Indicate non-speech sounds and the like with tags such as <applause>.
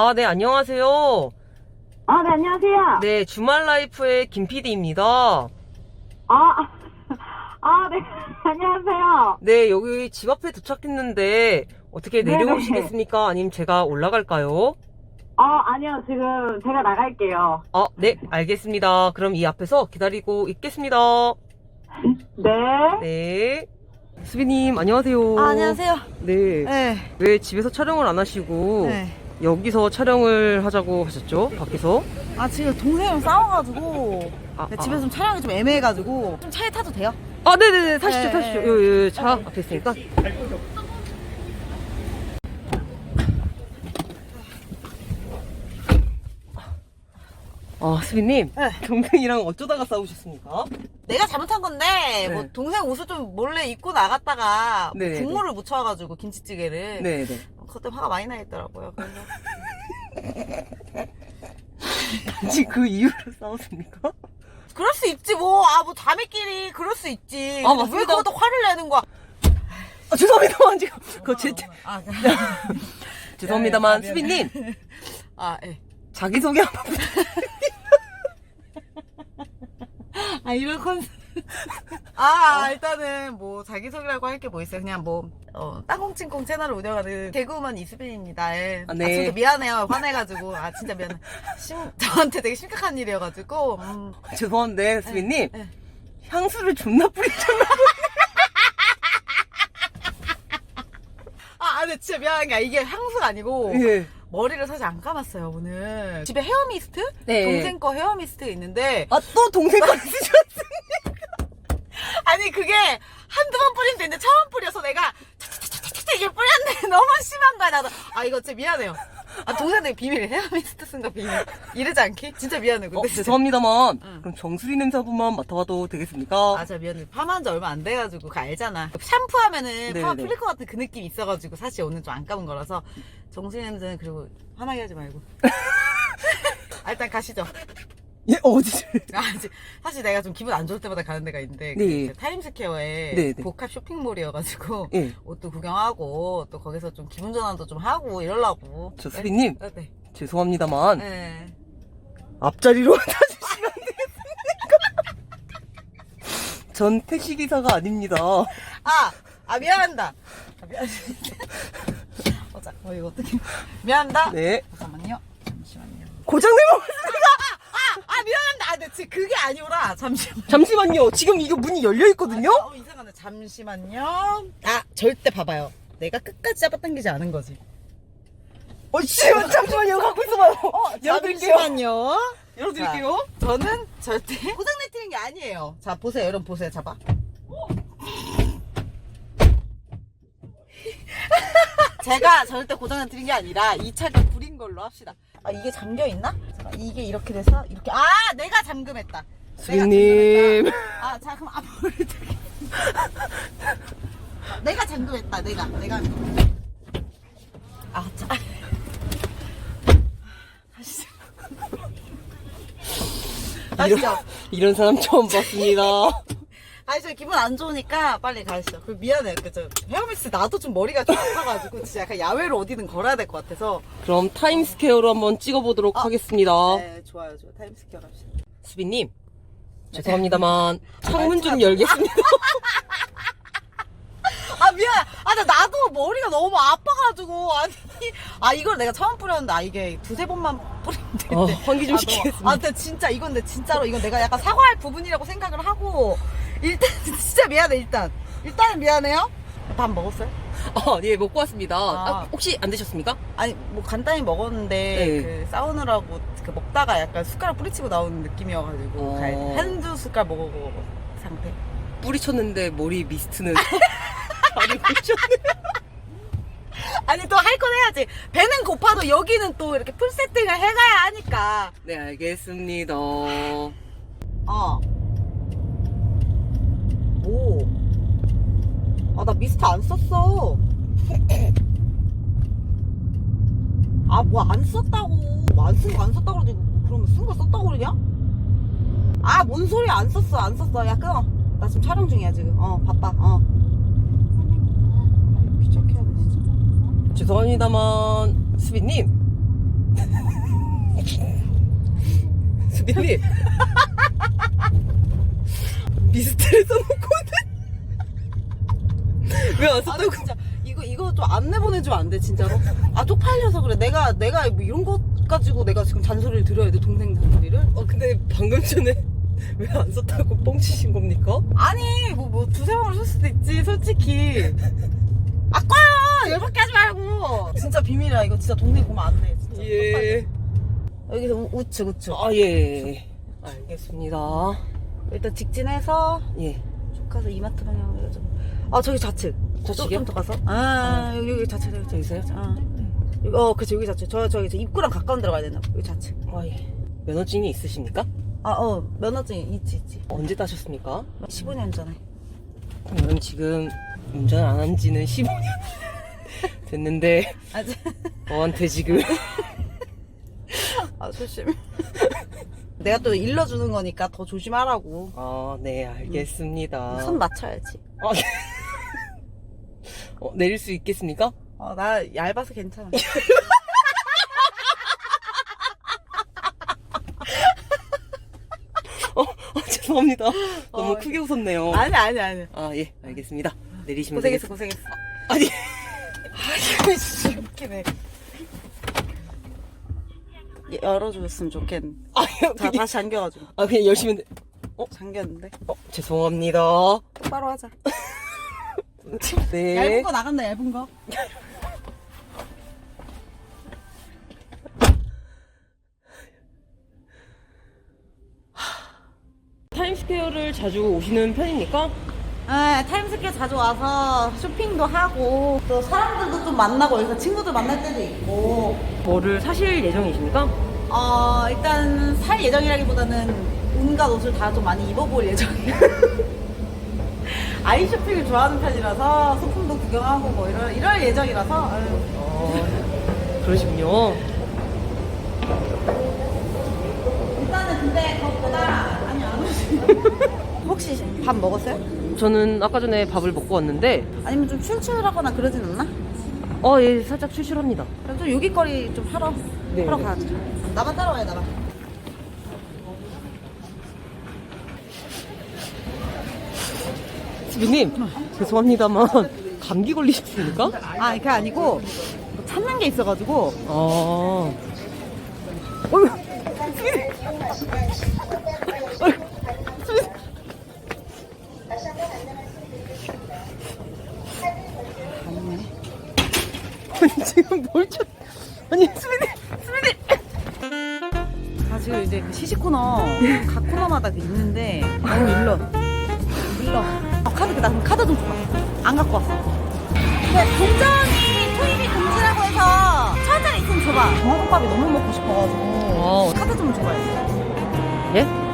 아, 네, 안녕하세요. 아, 네, 안녕하세요. 네, 주말 라이프의 김 PD입니다. 아, <laughs> 아, 네, <laughs> 안녕하세요. 네, 여기 집 앞에 도착했는데 어떻게 네네. 내려오시겠습니까? 아니면 제가 올라갈까요? 아, 아니요, 지금 제가 나갈게요. 아, 네, 알겠습니다. 그럼 이 앞에서 기다리고 있겠습니다. 네. 네. 수비님, 안녕하세요. 아, 안녕하세요. 네. 네. 왜 집에서 촬영을 안 하시고 네. 여기서 촬영을 하자고 하셨죠? 밖에서? 아, 지금 동생이랑 싸워가지고. 아, 네, 아. 집에서 좀 촬영이 좀 애매해가지고. 좀 차에 타도 돼요? 아, 네네네. 타시죠, 네, 타시죠. 네. 요, 요, 차 앞에 있으니까. 아, 수빈님. 네. 동생이랑 어쩌다가 싸우셨습니까? 내가 잘못한 건데, 네. 뭐, 동생 옷을 좀 몰래 입고 나갔다가, 뭐 네네네. 국물을 묻혀가지고, 김치찌개를. 네네. 그때 화가 많이 나 있더라고요. 그래서. <laughs> 그 이유로 싸웠습니까? 그럴 수 있지, 뭐. 아, 뭐, 자매끼리 그럴 수 있지. 아, 근데 맞습니다. 왜 그것도 화를 내는 거야? 아, 죄송합니다만, 지금. 그거 제, 아, <laughs> 죄송합니다만, 미안해요. 수빈님. 아, 예. 자기 소개 한번. <laughs> 아, 이런 컨셉. 아, 일단은 뭐, 자기소개라고 할 게 뭐 있어요. 그냥 뭐, 어, 땅콩칭콩 채널을 운영하는 개그우먼 이수빈입니다. 예. 아, 아, 네. 진짜 미안해요. 화내가지고. 아, 진짜 미안해. 심, 저한테 되게 심각한 일이어가지고. 음. 죄송한데, 수빈님. 네. 향수를 존나 뿌리셨나? <laughs> 아, 아, 근데 진짜 미안한 게 이게 향수가 아니고. 예. 머리를 사실 안 감았어요, 오늘. 집에 헤어미스트? 네. 동생 거 헤어미스트가 있는데. 아, 또 동생까지 <laughs> 쓰셨어. 그게 한두 번 뿌리면 되는데 처음 뿌려서 내가 차차차차차 이게 뿌렸는데 <laughs> 너무 심한 거야, 나도. 아, 이거 진짜 미안해요. 아, 동생들 비밀. 헤어미스트 쓴 거 비밀. 이러지 않게? 진짜 미안해, 근데. 어, 진짜. 죄송합니다만. 응. 그럼 정수리 냄새 한 번만 맡아봐도 되겠습니까? 아, 진짜 미안해. 파마한 지 얼마 안 돼가지고, 그거 알잖아. 샴푸하면은 파마 네네. 풀릴 것 같은 그 느낌이 있어가지고, 사실 오늘 좀 안 감은 거라서, 정수리 냄새는 그리고 화나게 하지 말고. <laughs> 아, 일단 가시죠. 예, 어디? <laughs> 아, 이제 사실 내가 좀 기분 안 좋을 때마다 가는 데가 있는데, 그 네. 이제 타임스퀘어에 네, 네. 복합 쇼핑몰이어가지고, 예. 옷도 구경하고, 또 거기서 좀 기분 전환도 좀 하고, 이러려고. 저 수빈님. 네. 네. 죄송합니다만. 네. 앞자리로 <laughs> 타주시면 되겠습니까? 전 택시 기사가 아닙니다. 아! 아, 미안합니다. 아, 미안합니다. <laughs> 어자, 어, 이거 어떻게. 미안합니다. 네. 잠깐만요. 잠시만요. 고장 내면 아, 미안합니다. 아, 지금 그게 아니오라. 잠시만. 잠시만요. 지금 이거 문이 열려 있거든요? 어, 이상하네. 잠시만요. 아, 절대 봐봐요. 내가 끝까지 잡아당기지 않은 거지. 어, 씨, 잠시만요. 갖고 있어봐요. 열어드릴게요. 잠시만요. 열어드릴게요. 자, 저는 절대 <laughs> 고장 내트는 게 아니에요. 자, 보세요. 여러분 보세요. 잡아. <laughs> 제가 절대 고장 내트는 게 아니라 이 차가 불인 걸로 합시다. 아, 이게 잠겨 있나? 잠깐, 이게 이렇게 돼서 이렇게 아, 내가 잠금했다. 내가 수빈님. 잠금했다. 아, 자, 그럼 앞으로 이렇게. <laughs> 내가 잠금했다. 내가 내가. 아, 자. 다시. 다시요. 이런 사람 처음 봤습니다. <laughs> 아니 저 기분 안 좋으니까 빨리 가시죠. 그 미안해요. 그저 헤어미스 나도 좀 머리가 좀 아파가지고 진짜 약간 야외로 어디든 걸어야 될 것 같아서. 그럼 타임스퀘어로 한번 찍어보도록 아. 하겠습니다. 네 좋아요, 좋아. 타임스퀘어 갑시다. 수빈님. 죄송합니다만 창문 좀 열겠습니다. <laughs> 아 미안. 아 나 나도 머리가 너무 아파가지고 아니 아 이걸 내가 처음 뿌렸는데 아 이게 두세 번만 뿌리면 되는데. 어, 환기 좀 아, 시키겠습니다. 너무- 아 근데 진짜 이건 근데 진짜로 이건 내가 약간 사과할 부분이라고 생각을 하고 일단 <laughs> 진짜 미안해 일단 일단은 미안해요. 밥 먹었어요? 어, 예, 먹고 왔습니다. 아. 아, 혹시 안 드셨습니까? 아니 뭐 간단히 먹었는데 네. 그 싸우느라고 그 먹다가 약간 숟가락 뿌리치고 나오는 느낌이어가지고 어. 가야 돼. 한두 숟갈 먹어보고 상태. 뿌리쳤는데 머리 미스트는 <laughs> 다리 뿌리쳤네. 아니 또 할 건 해야지. 배는 고파도 여기는 또 이렇게 풀 세팅을 해가야 하니까. 네, 알겠습니다. 어. 오. 아 나 미스트 안 썼어. <clears throat> 아 뭐 안 썼다고. 안 쓴 거 안 썼다고 그러지. 그러면 쓴 거 썼다고 그러냐? 아 뭔 소리야 안 썼어 안 썼어. 야 끊어. 나 지금 촬영 중이야 지금. 어 바빠. 어. 귀찮게 하네 진짜. 죄송합니다만 수빈님 <laughs> 수빈님. <laughs> 미스트를 써놓고 는왜안 아니 썼다고? 진짜 이거 이거 좀 안내 보내주면 안 돼 진짜로? 아 쪽팔려서 그래. 내가 내가 뭐 이런 것 가지고 내가 지금 잔소리를 들어야 돼 동생 잔소리를? 어 근데 방금 전에 <laughs> 왜 안 썼다고 뻥치신 겁니까? 아니 뭐 뭐 두세 번을 쓸 수도 있지 솔직히. 아 꺼요 열받게 하지 말고. 진짜 비밀이야 이거 진짜 동생 보면 안 돼. 진짜. 예. 여기서 우, 우측 우측. 아 예. 알겠습니다. 일단 직진해서 예. 쭉 가서 이마트 방향으로 해가지고. 아 저기 좌측. 좌측이요? 좀더 가서. 아 여기 여기 좌측 여기 저기 있어요? 어. 여기, 어 그치 여기 좌측. 저 저기 저 입구랑 가까운 데로 가야 되나? 봐. 여기 좌측. 아 예. 면허증이 있으십니까? 아 어 면허증 있지 있지. 언제 따셨습니까? 15년 전에. 저는 지금 운전 안 한 지는 15년 <laughs> 됐는데 아직 <laughs> 저한테 지금 아 조심. <laughs> 내가 또 일러주는 거니까 더 조심하라고. 아 네 알겠습니다. 손 맞춰야지. 아, 네. 어, 내릴 수 있겠습니까? 어 나 얇아서 괜찮아. 어, 어, 죄송합니다. 너무 어, 크게 웃었네요. 아니 아니 아니. 아, 예, 알겠습니다. 내리시면 고생했어 되겠- 고생했어. 아니, 씨 웃기네. <laughs> 예, 열어줬으면 좋겠네. 아, 자 그냥, 다시 잠겨가지고. 아, 그냥 열심히, 내- 잠겼는데. 어, 죄송합니다. 똑바로 하자. <laughs> 네. 얇은 거 나간다 얇은 거. <laughs> 타임스퀘어를 자주 오시는 편입니까? 네, 타임스퀘어 자주 와서 쇼핑도 하고 또 사람들도 좀 만나고 여기서 친구들 만날 때도 있고 뭐를 사실 예정이십니까? 어 일단 살 예정이라기보다는 온갖 옷을 다 좀 많이 입어볼 예정이에요. <laughs> 아이 쇼핑을 좋아하는 편이라서 소품도 구경하고 뭐 이럴, 이럴 예정이라서 아유. 어, 그러시군요. 일단은 근데 그것보다 아니 안 오시 <laughs> 혹시 밥 먹었어요? 저는 아까 전에 밥을 먹고 왔는데, 아니면 좀 출출하거나 그러진 않나? 어, 예, 살짝 출출합니다. 그럼 좀 요깃거리 좀 하러 네, 하러 네. 가자. 나만 따라와요 나만. 수빈님, 죄송합니다만, 감기 걸리셨습니까? 아 그게 아니고 뭐 찾는 게 있어가지고 아. 아니, 지금 뭘 쳐. 아니, 수빈님! 아 지금 이제 그 시식 코너 각 코너마다 그 있는데 너무 일러 일러 아, 카드 나 그럼 카드 좀 줘봐. 안 갖고 왔어. 근데 동전이 투입이 금지라고 해서 천 원짜리 있으면 줘봐. 정화국밥이 너무 먹고 싶어가지고. 어. 카드 좀 줘봐요. 예?